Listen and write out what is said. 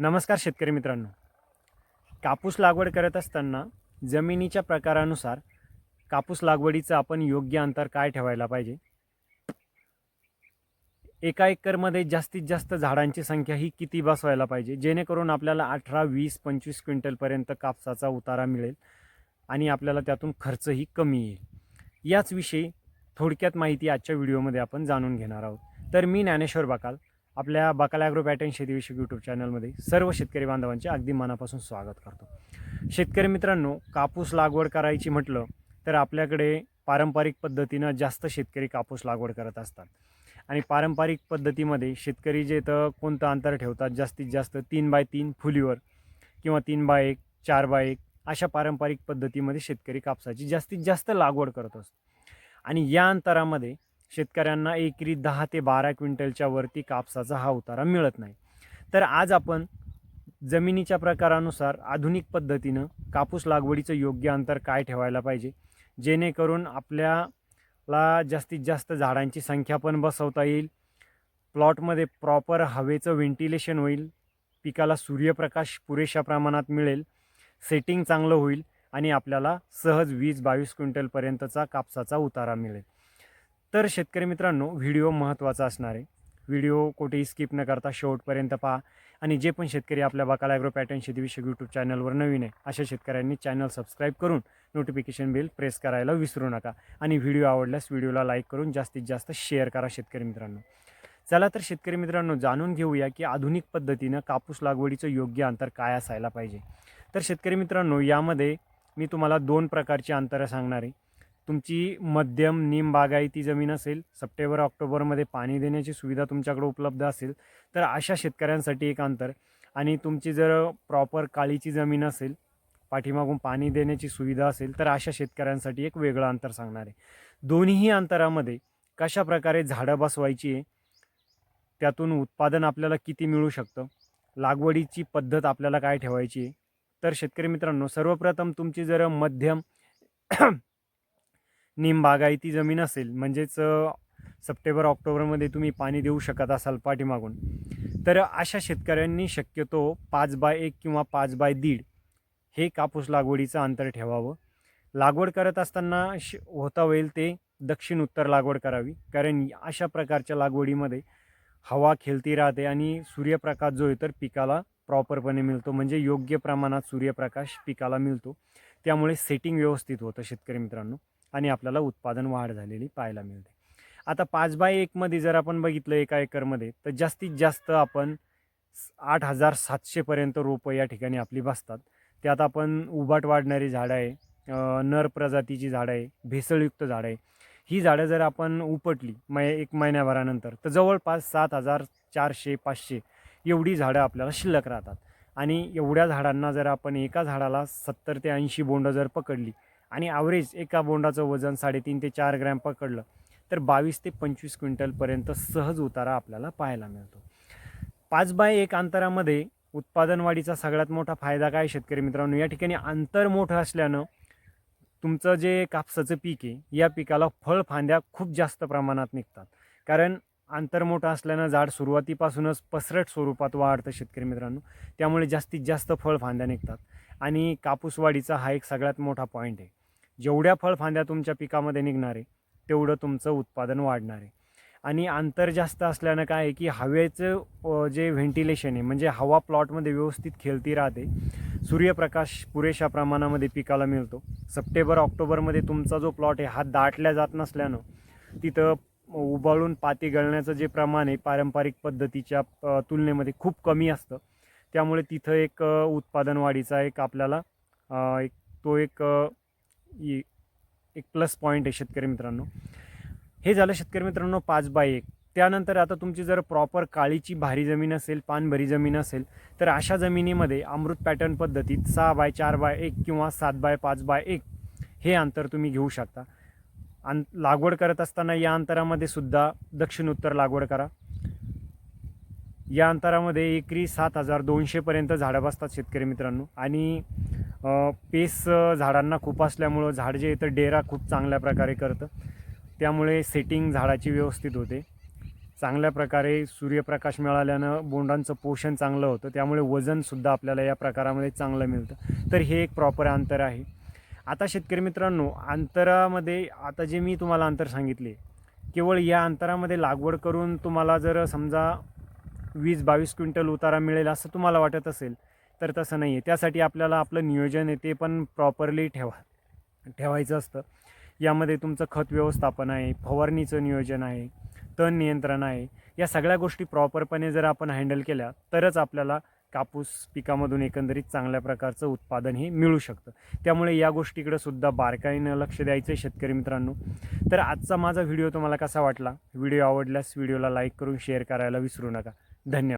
नमस्कार शेतकरी मित्रांनो. कापूस लागवड करत असताना जमिनीच्या प्रकारानुसार कापूस लागवडीचं आपण योग्य अंतर काय ठेवायला पाहिजे? एका एकरमध्ये जास्तीत जास्त झाडांची संख्या ही किती बसवायला पाहिजे? जेणेकरून आपल्याला अठरा वीस पंचवीस क्विंटलपर्यंत कापसाचा उतारा मिळेल आणि आपल्याला त्यातून खर्चही कमी येईल. याच विषयी थोडक्यात माहिती आजच्या व्हिडिओमध्ये आपण जाणून घेणार आहोत. तर मी ज्ञानेश्वर बाकाल आपल्या बकाला ॲग्रो पॅटर्न शेतीविषयक यूट्यूब चॅनलमध्ये सर्व शेतकरी बांधवांचे अगदी मनापासून स्वागत करतो. शेतकरी मित्रांनो कापूस लागवड करायची म्हटलं तर आपल्याकडे पारंपरिक पद्धतीनं जास्त शेतकरी कापूस लागवड करत असतात. आणि पारंपरिक पद्धतीमध्ये शेतकरी जे तर कोणतं अंतर ठेवतात जास्तीत जास्त तीन बाय तीन फुलीवर किंवा तीन बाय एक चार बाय एक अशा पारंपरिक पद्धतीमध्ये शेतकरी कापसाची जास्तीत जास्त लागवड करत असतो. आणि या अंतरामध्ये शेतकऱ्यांना एकरी दहा ते बारा क्विंटलच्या वरती कापसाचा हा उतारा मिळत नाही. तर आज आपण जमिनीच्या प्रकारानुसार आधुनिक पद्धतीनं कापूस लागवडीचं योग्य अंतर काय ठेवायला पाहिजे? जेणेकरून आपल्याला जास्तीत जास्त झाडांची संख्या पण बसवता येईल प्लॉटमध्ये प्रॉपर हवेचं व्हेंटिलेशन होईल पिकाला सूर्यप्रकाश पुरेशा प्रमाणात मिळेल सेटिंग चांगलं होईल आणि आपल्याला सहज वीस बावीस क्विंटलपर्यंतचा कापसाचा उतारा मिळेल. तर शेतकरी मित्रांनो व्हिडिओ महत्त्वाचा असणार आहे. व्हिडिओ कुठेही स्किप न करता शेवटपर्यंत पहा आणि जे पण शेतकरी आपल्या बाकाला ॲग्रो पॅटर्न शेतीविषयक यूट्यूब चॅनलवर नवीन आहे अशा शेतकऱ्यांनी चॅनल सबस्क्राईब करून नोटिफिकेशन बिल प्रेस करायला विसरू नका आणि व्हिडिओ आवडल्यास व्हिडिओला लाईक करून जास्तीत जास्त शेअर करा शेतकरी मित्रांनो. चला तर शेतकरी मित्रांनो जाणून घेऊया की आधुनिक पद्धतीनं कापूस लागवडीचं योग्य अंतर काय असायला पाहिजे. तर शेतकरी मित्रांनो यामध्ये मी तुम्हाला दोन प्रकारची अंतरं सांगणार आहे. तुमची मध्यम निम बागायती जमीन असेल सप्टेंबर ऑक्टोबरमध्ये पाणी देण्याची सुविधा तुमच्याकडे उपलब्ध असेल तर अशा शेतकऱ्यांसाठी एक अंतर. आणि तुमची जर प्रॉपर काळीची जमीन असेल पाठीमागून पाणी देण्याची सुविधा असेल तर अशा शेतकऱ्यांसाठी एक वेगळं अंतर सांगणार आहे. दोन्हीही अंतरामध्ये कशा प्रकारे झाडं बसवायची आहे त्यातून उत्पादन आपल्याला किती मिळू शकतं लागवडीची पद्धत आपल्याला काय ठेवायची आहे तर शेतकरी मित्रांनो सर्वप्रथम तुमची जर मध्यम निमबागायती जमीन असेल म्हणजेच सप्टेंबर ऑक्टोबरमध्ये तुम्ही पाणी देऊ शकत असाल पाठीमागून. तर अशा शेतकऱ्यांनी शक्यतो पाच बाय एक किंवा पाच बाय दीड हे कापूस लागवडीचं अंतर ठेवावं. लागवड करत असताना श होता होईल ते दक्षिण उत्तर लागवड करावी. कारण अशा प्रकारच्या लागवडीमध्ये हवा खेळती राहते आणि सूर्यप्रकाश जो आहे तर पिकाला प्रॉपरपणे मिळतो. म्हणजे योग्य प्रमाणात सूर्यप्रकाश पिकाला मिळतो. त्यामुळे सेटिंग व्यवस्थित होतं शेतकरी मित्रांनो. आणि आपल्याला उत्पादन वाढ झालेली पाहायला मिळते. आता पाच बाय एकमध्ये जर आपण बघितलं एका एकरमध्ये तर जास्तीत जास्त आपण आठ हजार सातशेपर्यंत रोपं या ठिकाणी आपली बसतात. त्यात आपण उभाट वाढणारी झाडं आहे नर प्रजातीची झाडं आहे भेसळयुक्त झाडं आहे. ही झाडं जर आपण उपटली मै एक महिन्याभरानंतर तर जवळपास सात हजार चारशे पाचशे एवढी झाडं आपल्याला शिल्लक राहतात. आणि एवढ्या झाडांना जर आपण एका झाडाला सत्तर ते ऐंशी बोंडं जर पकडली आणि ॲव्हरेज एका बोंडाचं वजन साडेतीन ते चार ग्रॅम पकडलं तर बावीस ते पंचवीस क्विंटलपर्यंत सहज उतारा आपल्याला पाहायला मिळतो. पाच बाय एक अंतरामध्ये उत्पादन वाढीचा सगळ्यात मोठा फायदा काय शेतकरी मित्रांनो? या ठिकाणी अंतर मोठं असल्यानं तुमचं जे कापसाचं पीक आहे या पिकाला फळफांद्या खूप जास्त प्रमाणात निघतात. कारण अंतर मोठं असल्यानं झाड सुरुवातीपासूनच पसरट स्वरूपात वाढतं शेतकरी मित्रांनो. त्यामुळे जास्तीत जास्त फळफांद्या निघतात. आणि कापूस वाढीचा हा एक सगळ्यात मोठा पॉईंट आहे. जेवढ्या फळफांद्या तुमच्या पिकामध्ये निघणार आहे तेवढं तुमचं उत्पादन वाढणार. आहे आणि अंतर जास्त असल्यानं काय आहे की हवेचं जे व्हेंटिलेशन आहे म्हणजे हवा प्लॉटमध्ये व्यवस्थित खेळती राहते. सूर्यप्रकाश पुरेशा प्रमाणामध्ये पिकाला मिळतो. सप्टेंबर ऑक्टोबरमध्ये तुमचा जो प्लॉट आहे हा दाटल्या जात नसल्यानं तिथं उबाळून पाती गळण्याचं जे प्रमाण आहे पारंपरिक पद्धतीच्या तुलनेमध्ये खूप कमी असतं. त्यामुळे तिथं एक उत्पादन वाढीचा एक आपल्याला एक तो एक एक प्लस पॉईंट आहे शेतकरी मित्रांनो. हे झालं शेतकरी मित्रांनो पाच बाय एक. त्यानंतर आता तुमची जर प्रॉपर काळीची भारी जमीन असेल पानभरी जमीन असेल तर अशा जमिनीमध्ये अमृत पॅटर्न पद्धतीत सहा बाय चार बाय एक किंवा सात बाय पाच बाय एक हे अंतर तुम्ही घेऊ शकता. अन लागवड करत असताना या अंतरामध्ये सुद्धा दक्षिण उत्तर लागवड करा. या अंतरामध्ये एकरी सात हजार दोनशेपर्यंत झाडं बसतात शेतकरी मित्रांनो. आणि पेस झाडांना खूप असल्यामुळं झाड जे इथं डेरा खूप चांगल्या प्रकारे करतं. त्यामुळे सेटिंग झाडाची व्यवस्थित होते. चांगल्या प्रकारे सूर्यप्रकाश मिळाल्यानं बोंडांचं पोषण चांगलं होतं. त्यामुळे वजनसुद्धा आपल्याला या प्रकारामध्ये चांगलं मिळतं. तर हे एक प्रॉपर अंतर आहे. आता शेतकरी मित्रांनो अंतरामध्ये आता जे मी तुम्हाला अंतर सांगितले केवळ या अंतरामध्ये लागवड करून तुम्हाला जर समजा वीस बावीस क्विंटल उतारा मिळेल असं तुम्हाला वाटत असेल तर तसं नाही आहे. त्यासाठी आपल्याला आपलं नियोजन आहे ते पण प्रॉपरली ठेवा ठेवायचं असतं. यामध्ये तुमचं खत व्यवस्थापन आहे फवारणीचं नियोजन आहे तण नियंत्रण आहे या सगळ्या गोष्टी प्रॉपरपणे जर आपण हँडल केल्या तरच आपल्याला कापूस पिकामधून एकंदरीत चांगल्या प्रकारचं उत्पादन हे मिळू शकतं. त्यामुळे या गोष्टीकडे सुद्धा बारकाईनं लक्ष द्यायचं आहे शेतकरी मित्रांनो. तर आजचा माझा व्हिडिओ तुम्हाला कसा वाटला? व्हिडिओ आवडल्यास व्हिडिओला लाईक करून शेअर करायला विसरू नका. धन्यवाद.